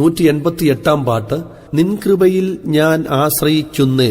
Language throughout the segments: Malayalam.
നൂറ്റി എൺപത്തി എട്ടാം പാട്ട് നിൻകൃപയിൽ ഞാൻ ആശ്രയിക്കുന്നേ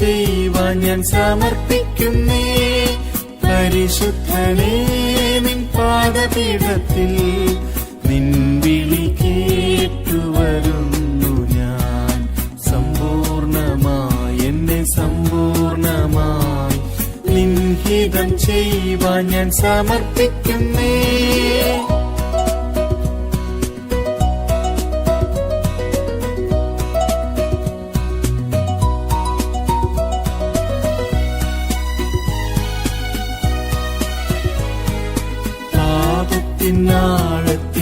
ചെയ്യുവാൻ ഞാൻ സമർപ്പിക്കുന്നേ. പരിശുദ്ധനേ നിൻ പാദപീഠത്തിൽ നിൻ വിളി കേട്ടുവരുന്നു ഞാൻ. സമ്പൂർണമായി എന്നെ സമ്പൂർണമായി നിൻഹിതം ചെയ്യുവാൻ ഞാൻ സമർപ്പിക്കുന്നേ.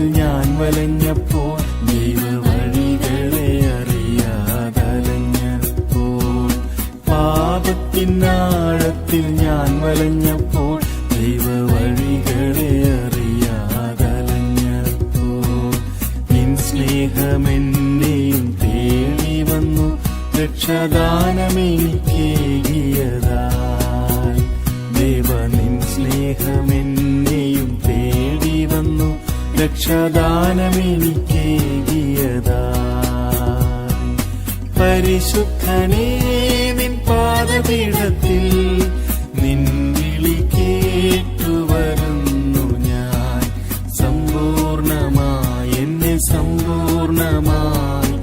ഞാൻ വലഞ്ഞപ്പോൾ ദൈവ വഴികളെ അറിയാതലഞ്ഞപ്പോൾ പാപത്തിനാഴത്തിൽ ഞാൻ വലഞ്ഞപ്പോൾ ദൈവ വഴികളെ അറിയാതലഞ്ഞപ്പോൾ. നിൻ സ്നേഹമെന്നെയും തേടി വന്നു. രക്ഷദാനമെനിക്കേകിയതായി രക്ഷദാനമെനിക്കേകിയതായി. പരിശുദ്ധനേ നിൻ പാദപീഠത്തിൽ നിൻ വിളി ഞാൻ. സമ്പൂർണമായി എന്നെ സമ്പൂർണമായി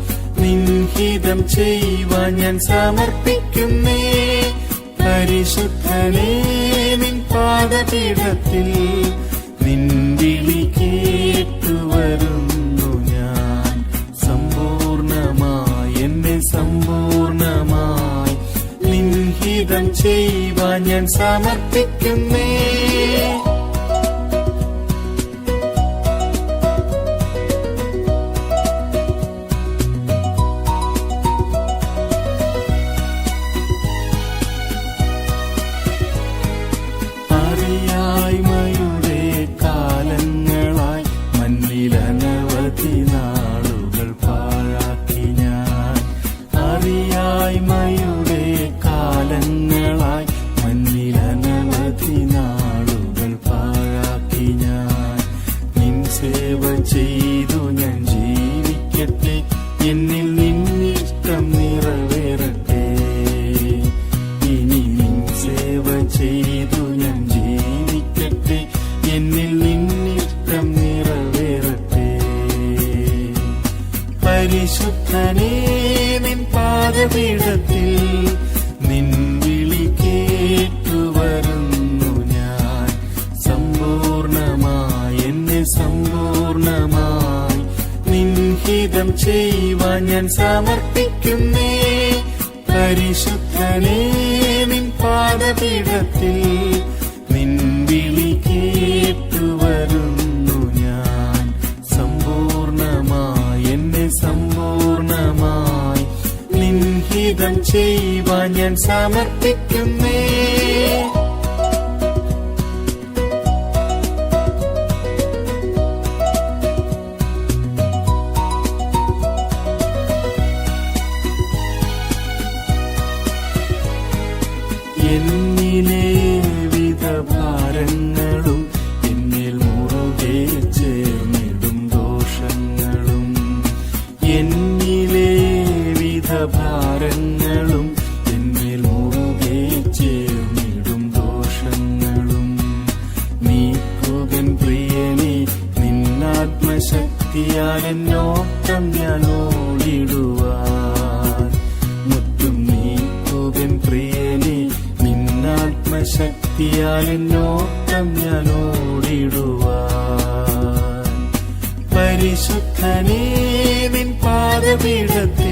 നിൻഹിതം ചെയ്യുവാൻ ഞാൻ സമർപ്പിക്കുന്നേ. പരിശുദ്ധനേ നിൻ പാദപീഠത്തിൽ നിൻ വിളി കേട്ടുവരുന്നു ഞാൻ. സമ്പൂർണമായി എന്നെ സമ്പൂർണമായി നിൻഹിതം ചെയ്യുവാൻ ഞാൻ സമർപ്പിക്കുന്നേ. guarantee. നിൻഹിതം ചെയ്യുവാൻ ഞാൻ സമർപ്പിക്കുന്നേ. പരിശുദ്ധനേ നിൻ പാദപീഠത്തിൽ നിൻ വിളി കേട്ടുവരുന്നു ഞാൻ. സമ്പൂർണമായി എന്നെ സമ്പൂർണമായി നിൻഹിതം ചെയ്യുവാൻ ഞാൻ സമർപ്പിക്കുന്നേ. ശക്തിയാൽ എന്നോട്ടം ഞാൻ ഓടിടുവാൻ മുറ്റും നീക്കുവൻ പ്രിയനെ നിന്നാത്മശക്തിയാൽ എന്നോട്ടം ഞാൻ പരിശുദ്ധനേ നിൻ പാദപീഠത്തിൽ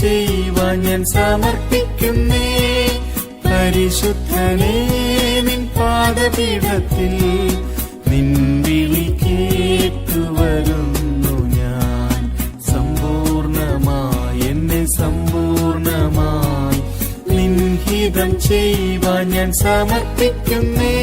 ചെയ്യുവാൻ ഞാൻ സമർപ്പിക്കുന്നേ. പരിശുദ്ധനേ നിൻ പാദപീഠത്തിൽ നിൻ വിളി കേട്ടുവരുന്നു ഞാൻ. സമ്പൂർണമായി എന്നെ സമ്പൂർണമായി നിൻ ചെയ്യുവാൻ ഞാൻ സമർപ്പിക്കുന്നേ.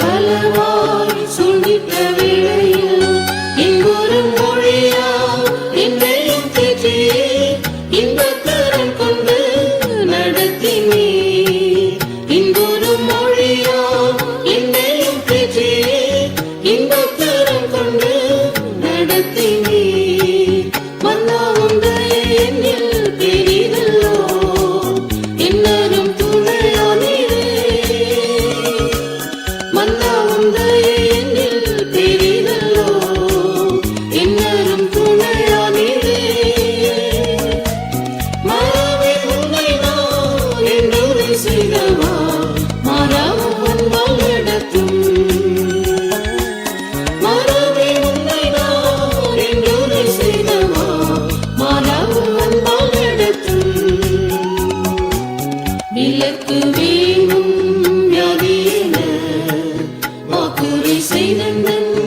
பலவாய் சுழித்த வேளையில் Oh, the be seen in the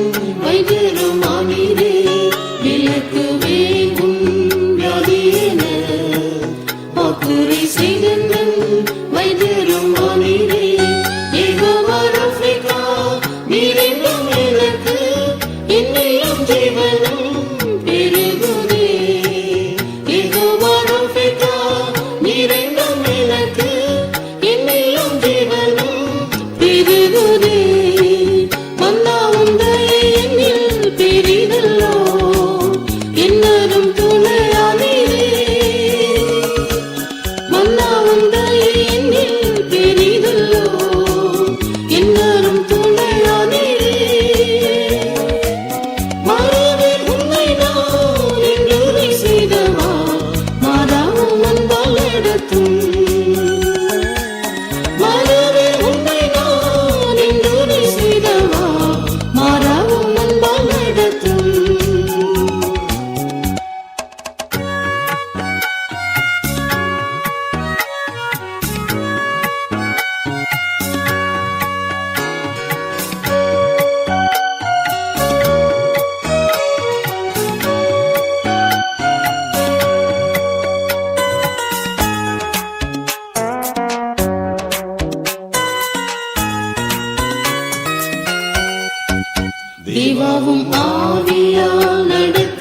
தேவாவும் ஆவியால் நடத்த